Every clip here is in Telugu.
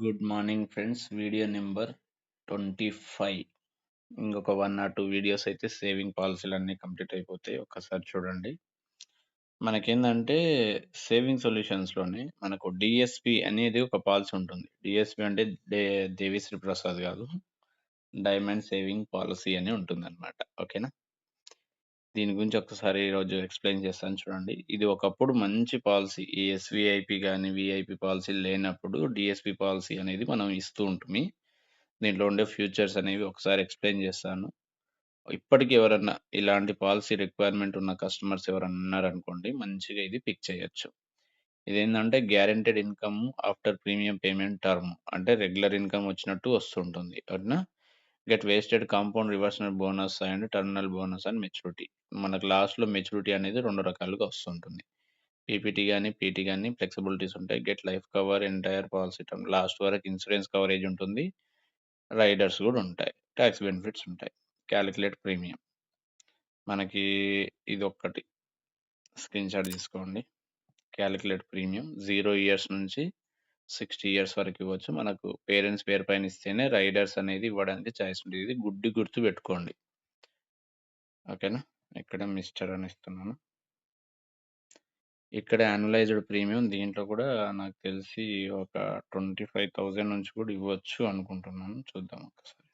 Good morning friends. Video number 25 ఇంకొక వన్ ఆర్ టూ వీడియోస్ అయితే సేవింగ్ పాలసీలు అన్నీ కంప్లీట్ అయిపోతాయి. ఒకసారి చూడండి. మనకేందంటే సేవింగ్ సొల్యూషన్స్‌లోనే మనకు డిఎస్పి అనేది ఒక పాలసీ ఉంటుంది. డిఎస్పి అంటే డే దేవిశ్రీ ప్రసాద్ కాదు డైమండ్ సేవింగ్ పాలసీ అని ఉంటుందన్నమాట. ఓకేనా? దీని గురించి ఒకసారి ఈరోజు ఎక్స్‌ప్లెయిన్ చేస్తాను చూడండి. ఇది ఒకప్పుడు మంచి పాలసీ ఈ ఎస్‌విఐపీ కానీ వీఐపీ పాలసీ లేనప్పుడు డిఎస్పి పాలసీ అనేది మనం ఇస్తూ ఉంటుంది దీంట్లో ఉండే ఫ్యూచర్స్ అనేవి ఒకసారి ఎక్స్‌ప్లెయిన్ చేస్తాను. ఇప్పటికి ఎవరన్నా ఇలాంటి పాలసీ రిక్వైర్మెంట్ ఉన్న కస్టమర్స్ ఎవరన్నా ఉన్నారనుకోండి మంచిగా ఇది పిక్ చేయొచ్చు. ఇదేంటంటే guaranteed income after premium payment term అంటే రెగ్యులర్ ఇన్‌కమ్ వచ్చినట్టు వస్తుంటుంది. అవునా get vested compound reversionary bonus and terminal bonus and maturity. మనకు లాస్ట్‌లో మెచ్యూరిటీ అనేది రెండు రకాలుగా వస్తుంటుంది. పీపీటీ కానీ పీటీ కానీ ఫ్లెక్సిబిలిటీస్ ఉంటాయి. Get life cover entire policy term last వరకు ఇన్సూరెన్స్ కవరేజ్ ఉంటుంది. రైడర్స్ కూడా ఉంటాయి. ట్యాక్స్ బెనిఫిట్స్ ఉంటాయి. Calculate premium. మనకి ఇది ఒక్కటి స్క్రీన్ షాట్ తీసుకోండి. క్యాలిక్యులేట్ ప్రీమియం జీరో ఇయర్స్ నుంచి 60 ఇయర్స్ వరకు ఇవ్వచ్చు. మనకు పేరెంట్స్ పేరు పైన ఇస్తేనే రైడర్స్ అనేది ఇవ్వడానికి చాయిస్ ఉంటుంది. ఇది గుడ్డి గుర్తు పెట్టుకోండి. ఓకేనా? ఇక్కడ మిస్టర్ అని ఇస్తున్నాను. ఇక్కడ యానలైజ్డ్ ప్రీమియం దీంట్లో కూడా నాకు తెలిసి ఒక 25,000 నుంచి కూడా ఇవ్వచ్చు అనుకుంటున్నాను. చూద్దాం ఒక్కసారి.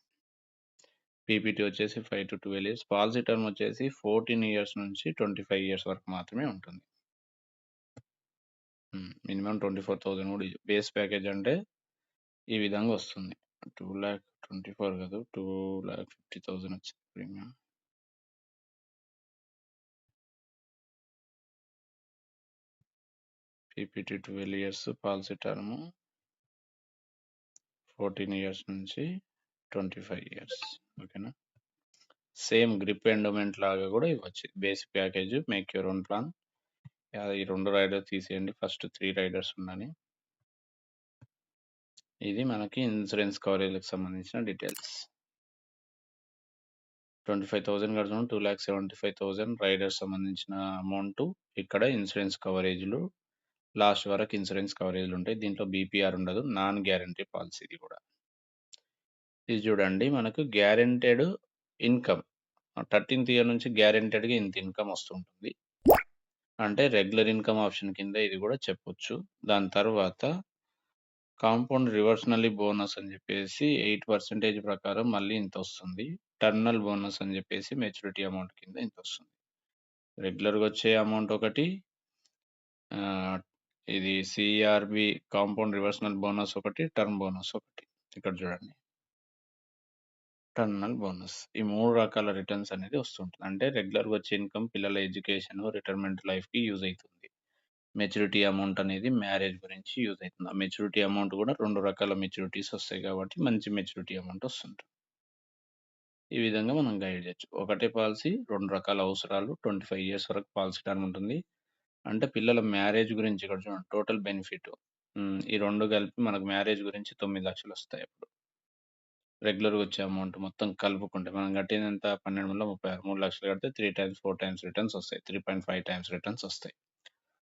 పీపీటీ వచ్చేసి 5-12 ఇయర్స్. పాలసీ టర్మ్ వచ్చేసి 14 ఇయర్స్ నుంచి 25 ఇయర్స్ వరకు మాత్రమే ఉంటుంది. మినిమం ట్వంటీ ఫోర్ థౌజండ్ కూడా బేస్ ప్యాకేజ్ అంటే ఈ విధంగా వస్తుంది. 2,24,000 కాదు 2,50,000 వచ్చింది premium. PPT 12 years policy term 14 years నుంచి 25 ఇయర్స్. ఓకేనా? సేమ్ గ్రిప్ ఎండోమెంట్ లాగా కూడా ఇవ్వచ్చు. Basic package make your own plan. ఈ రెండు రైడర్ తీసేయండి. ఫస్ట్ త్రీ రైడర్స్ ఉండని. ఇది మనకి ఇన్సూరెన్స్ కవరేజ్‌కి సంబంధించిన డీటెయిల్స్. 25,000 కడుతున్నాం. 2,75,000 రైడర్స్ సంబంధించిన అమౌంట్ ఇక్కడ ఇన్సూరెన్స్ కవరేజ్‌లు లాస్ట్ వరకు ఇన్సూరెన్స్ కవరేజ్‌లు ఉంటాయి. దీంట్లో బీపీఆర్ ఉండదు. నాన్ గ్యారంటీ పాలసీ ఇది కూడా. ఇది చూడండి మనకు గ్యారంటెడ్ ఇన్‌కమ్. 13థ్ ఇయర్ నుంచి గ్యారంటెడ్‌గా ఇంత ఇన్‌కమ్ వస్తుంటుంది. అంటే రెగ్యులర్ ఇన్‌కమ్ ఆప్షన్ కింద ఇది కూడా చెప్పొచ్చు. దాని తర్వాత కాంపౌండ్ రివర్షనల్లీ బోనస్ అని చెప్పేసి 8% ప్రకారం మళ్ళీ ఇంతొస్తుంది. టర్మినల్ బోనస్ అని చెప్పేసి మెచ్యూరిటీ అమౌంట్ కింద ఇంతొస్తుంది. రెగ్యులర్‌గా వచ్చే అమౌంట్ ఒకటి ఆహ్, ఇది సీఆర్‌బీ కాంపౌండ్ రివర్షనల్ బోనస్ ఒకటి, టర్మ్ బోనస్ ఒకటి. ఇక్కడ చూడండి. Terminal bonus. ఈ మూడు రకాల రిటర్న్స్ అనేది వస్తుంటుంది. అంటే రెగ్యులర్‌గా వచ్చే ఇన్‌కమ్ పిల్లల ఎడ్యుకేషన్, రిటైర్మెంట్ లైఫ్‌కి యూజ్ అవుతుంది మెచ్యూరిటీ అమౌంట్ అనేది మ్యారేజ్ గురించి యూజ్ అవుతుంది ఆ మెచ్యూరిటీ అమౌంట్ కూడా రెండు రకాల మెచ్యూరిటీస్ వస్తాయి కాబట్టి మంచి మెచ్యూరిటీ అమౌంట్ వస్తుంటుంది. ఈ విధంగా మనం గైడ్ చేయొచ్చు. ఒకటే పాలసీ రెండు రకాల అవసరాలు 25 ఇయర్స్ వరకు పాలసీ టర్మ్ ఉంటుంది. అంటే పిల్లల మ్యారేజ్ గురించి ఇక్కడ చూడండి టోటల్ బెనిఫిట్. ఈ రెండు కలిపి మనకు మ్యారేజ్ గురించి 9,00,000 వస్తాయి అప్పుడు. రెగ్యులర్‌గా వచ్చే అమౌంట్ మొత్తం కలుపుకుంటే మనం కట్టేది ఎంత 12,36 3,00,000 కడితే 3 టైమ్స్ 4 టైమ్స్ రిటర్న్స్ వస్తాయి. 3.5 టైమ్స్ రిటర్న్స్ వస్తాయి.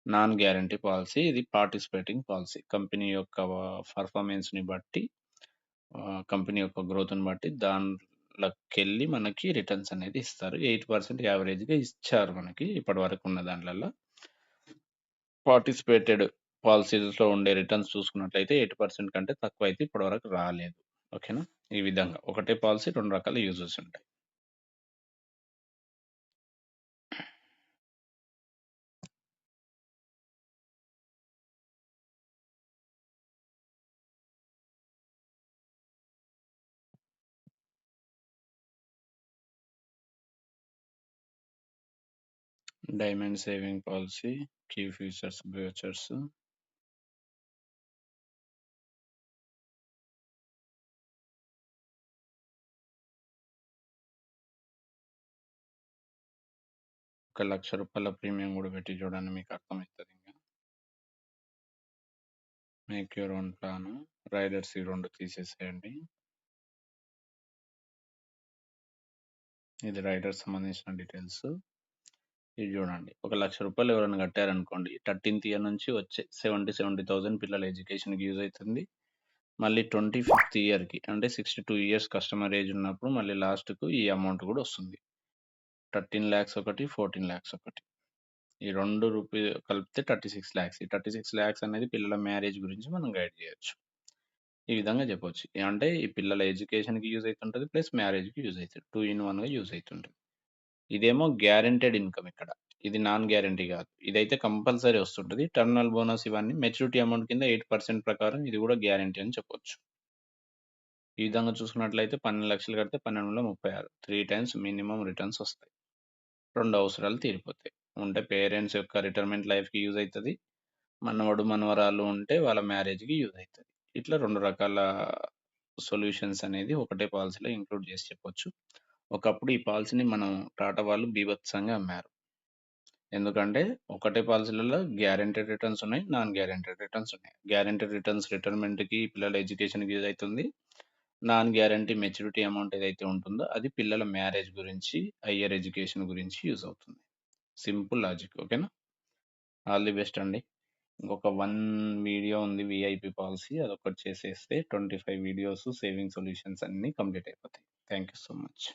నాన్ గ్యారంటీ పాలిసీ ఇది పార్టిసిపేటింగ్ పాలిసీ. కంపెనీ యొక్క పర్ఫార్మెన్స్‌ని బట్టి ఆహ్, కంపెనీ యొక్క గ్రోత్‌ని బట్టి దాంట్లోకెళ్ళి మనకి రిటర్న్స్ అనేది ఇస్తారు. 8% యావరేజ్‌గా ఇచ్చారు మనకి ఇప్పటివరకు ఉన్న దాంట్లల్ల. పార్టిసిపేటెడ్ పాలిసీస్‌లో ఉండే రిటర్న్స్ చూసుకున్నట్లయితే 8% కంటే తక్కువైతే ఇప్పటివరకు రాలేదు. ఓకేనా? ఈ విధంగా ఒకటే పాలసీ రెండు రకాల యూజెస్ ఉంటాయి. డైమండ్ సేవింగ్ పాలసీ కీ ఫ్యూచర్స్ బ్యూచర్స్ ఒక లక్ష రూపాయల ప్రీమియం కూడా పెట్టి చూడండి మీకు అర్థమైతదింక. Make your own plan. Riders ఈ రెండు తీసేసేయండి. ఇది రైడర్స్ సంబంధించిన డీటెయిల్స్. ఇది చూడండి. ఒక లక్ష రూపాయలు ఎవరైనా కట్టారనుకోండి 13థ్ ఇయర్ నుంచి వచ్చే 70, 70,000 పిల్లల ఎడ్యుకేషన్‌కి యూజ్ అవుతుంది మళ్ళీ 25థ్ ఇయర్‌కి అంటే 62 ఇయర్స్ కస్టమర్ ఏజ్ ఉన్నప్పుడు మళ్ళీ లాస్ట్‌కు ఈ అమౌంట్ కూడా వస్తుంది. 13,00,000 ఒకటి, 14,00,000 ఒకటి. ఈ రెండు రూపీ కలిపితే 36,00,000 ఈ 36,00,000 అనేది పిల్లల మ్యారేజ్ గురించి మనం గైడ్ చేయొచ్చు. ఈ విధంగా చెప్పొచ్చు. అంటే ఈ పిల్లల ఎడ్యుకేషన్‌కి యూజ్ అవుతుంటుంది ప్లస్ మ్యారేజ్‌కి యూజ్ అవుతుంది టూ ఇన్ వన్గా యూజ్ అవుతుంటుంది ఇదేమో గ్యారెంటెడ్ ఇన్‌కమ్ ఇక్కడ. ఇది నాన్ గ్యారంటీ కాదు. ఇదైతే కంపల్సరీ వస్తుంటుంది టర్నల్ బోనస్ ఇవన్నీ మెచ్యూరిటీ అమౌంట్ కింద ఎయిట్ పర్సెంట్ ప్రకారం ఇది కూడా గ్యారంటీ అని చెప్పొచ్చు. ఈ విధంగా చూసుకున్నట్లయితే 12,00,000 కడితే 1236 3 టైమ్స్ మినిమం రిటర్న్స్ వస్తాయి. రెండు అవసరాలు తీరిపోతాయి. ఉంటే పేరెంట్స్ యొక్క రిటైర్మెంట్ లైఫ్‌కి యూజ్ అవుతుంది మనవడు, మనవరాలు ఉంటే వాళ్ళ మ్యారేజ్‌కి యూజ్ అవుతుంది ఇట్లా రెండు రకాల సొల్యూషన్స్ అనేది ఒకటే పాలసీలో ఇంక్లూడ్ చేసి చెప్పొచ్చు. ఒకప్పుడు ఈ పాలసీని మనం టాటా వాళ్ళు బీభత్సంగా అమ్మారు. ఎందుకంటే ఒకటే పాలసీలలో గ్యారెంటెడ్ రిటర్న్స్ ఉన్నాయి. నాన్ గ్యారెంటెడ్ రిటర్న్స్ ఉన్నాయి. గ్యారెంటెడ్ రిటర్న్స్ రిటైర్మెంట్‌కి, పిల్లల ఎడ్యుకేషన్‌కి యూజ్ అవుతుంది నాన్ గ్యారంటీ మెచ్యూరిటీ అమౌంట్ ఏదైతే ఉంటుందో అది పిల్లల మ్యారేజ్ గురించి, హయ్యర్ ఎడ్యుకేషన్ గురించి యూజ్ అవుతుంది. సింపుల్ లాజిక్ ఓకేనా? ఆల్ ది బెస్ట్ అండి. ఇంకొక వన్ వీడియో ఉంది విఐపి పాలసీ అదొకటి చేసేస్తే 25 వీడియోస్ సేవింగ్ సొల్యూషన్స్ అన్నీ కంప్లీట్ అయిపోతాయి. Thank you so much.